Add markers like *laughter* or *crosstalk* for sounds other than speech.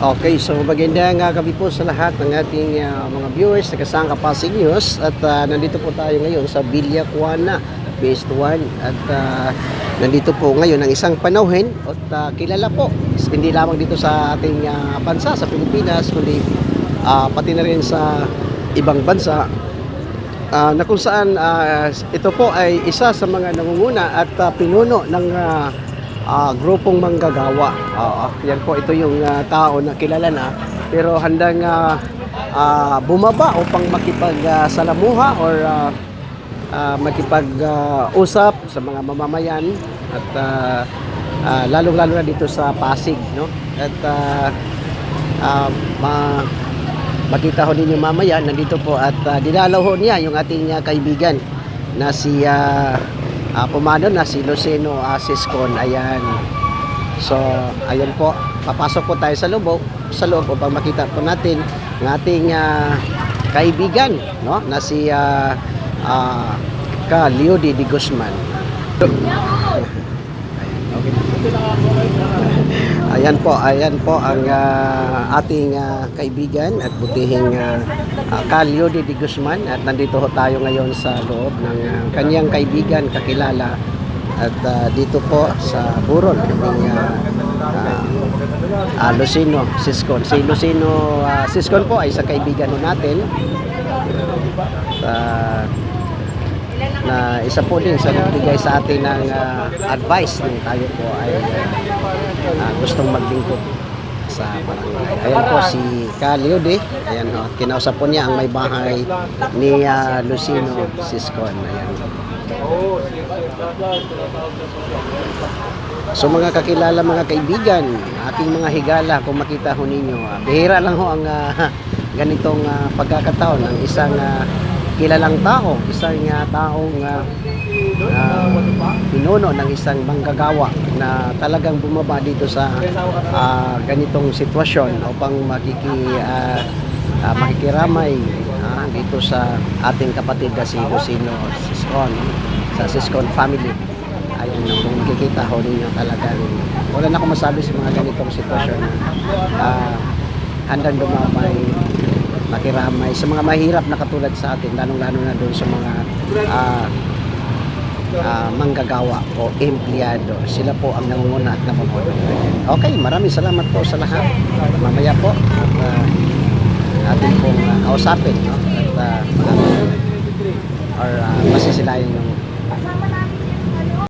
Okay, so magandang uh, gabi po sa lahat ng ating uh, mga viewers sa Kasangka Pasig News at uh, nandito po tayo ngayon sa Villa Cuana Phase 1 at uh, nandito po ngayon ang isang panauhin. At uh, kilala po hindi lamang dito sa ating uh, bansa sa Pilipinas kundi uh, pati na rin sa ibang bansa. Ah, na kung saan ah, ito po ay isa sa mga nangunguna at ah, pinuno ng ah, ah, grupong manggagawa. Oo, yan po ito yung ah, tao na kilala na pero handang ah, ah, bumaba upang makipagsalamuha or ah, ah, makipag-usap sa mga mamamayan at ah, ah, lalong-lalo na dito sa Pasig, no? At ah, ah, ma makita ho ninyo mamaya nandito po at uh, dinalaw ho niya yung ating uh, kaibigan na si uh, uh, pumano na si Luceno uh, Siscon ayan. So ayan po. Papasok po tayo sa loob sa loob upang makita po natin ng ating uh, kaibigan no? Na si uh, uh, ka Leody Di Guzman Okay. Ayan po, ayan po ang ah, ating ah, kaibigan at butihing uh, Calio de Di Guzman at nandito ho tayo ngayon sa loob ng ah, kanyang kaibigan kakilala at ah, dito po sa Buron ng uh, Lucino Siscon. Si Lucino ah, Siscon po ay isang kaibigan natin. At, na isa po din sa nagbigay sa atin ng ah, advice nung tayo po ay ah, gustong maglingkod sa barangay. Ayan po si Kaliode. Ayan o. Kinausap po niya ang may bahay ni ah, Lucino Siscon. Ayan. So mga kakilala, mga kaibigan, aking mga higala, kung makita ho ninyo, ah, bihira lang ho ang ah, *laughs* ganitong ah, pagkakataon ng isang ah, kilalang tao, isang ah, taong ah, ah, pinuno ng isang manggagawa na talagang bumaba dito sa ah, ganitong sitwasyon upang makiki, ah, ah, makikiramay ah, dito sa ating kapatid na si Lucino Siscon, sa Siscon family. Ayun, kung makikita ho ninyo talagang wala na akong masabi sa mga ganitong sitwasyon ah, handang dumamay makiramay sa mga mahirap na katulad sa atin lalong-lalo na doon sa mga ah, ah, manggagawa o empleyado. Sila po ang nangunguna at namumuno. Okay, maraming salamat po sa lahat. Mamaya po uh, atin pong uh, kausapin no? at uh,